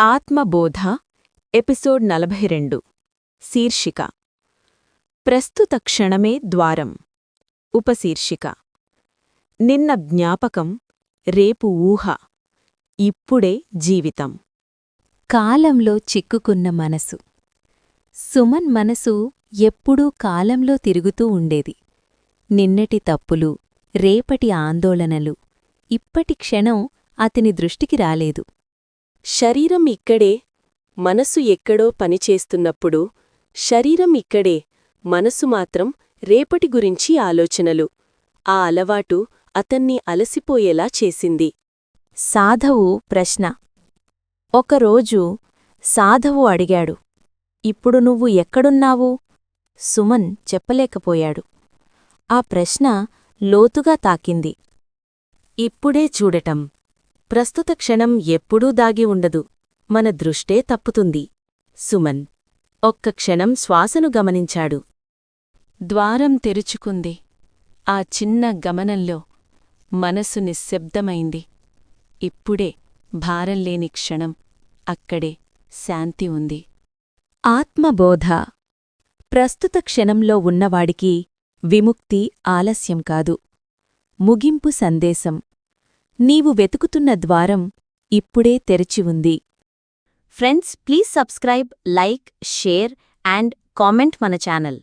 ఆత్మబోధ episode నలభై రెండు శీర్షిక. ప్రస్తుత క్షణమే ద్వారం. ఉపశీర్షిక. నిన్న జ్ఞాపకం రేపు ఊహ. ఇప్పుడే జీవితం. కాలంలో చిక్కుకున్న మనసు. సుమన్ మనసు ఎప్పుడూ కాలంలో తిరుగుతూ ఉండేది. నిన్నటి తప్పులు రేపటి ఆందోళనలు ఇప్పటి క్షణం అతని దృష్టికి రాలేదు. శరీరం ఇక్కడే మనసు ఎక్కడో పనిచేస్తున్నప్పుడు శరీరం ఇక్కడే మనసు మాత్రం రేపటి గురించి ఆలోచనలు. ఆ అలవాటు అతన్ని అలసిపోయేలా చేసింది. సాధవు ప్రశ్న. ఒకరోజు సాధవు అడిగాడు. ఇప్పుడు నువ్వు ఎక్కడున్నావు? సుమన్ చెప్పలేకపోయాడు. ఆ ప్రశ్న లోతుగా తాకింది. ఇప్పుడే చూడటం. ప్రస్తుత క్షణం ఎప్పుడూ దాగి ఉండదు. మన దృష్టే తప్పుతుంది. సుమన్ ఒక్క క్షణం శ్వాసను గమనించాడు. ద్వారం తెరుచుకుంది. ఆ చిన్న గమనంలో మనసు నిశ్శబ్దమైంది. ఇప్పుడే భారంలేని క్షణం. అక్కడే శాంతి ఉంది. ఆత్మబోధ ప్రస్తుత క్షణంలో ఉన్నవాడికి విముక్తి ఆలస్యం కాదు. ముగింపు సందేశం. నీవు వెతుకుతున్న ద్వారం ఇప్పుడే తెరిచి ఉంది. Friends please subscribe like share and comment మన ఛానల్.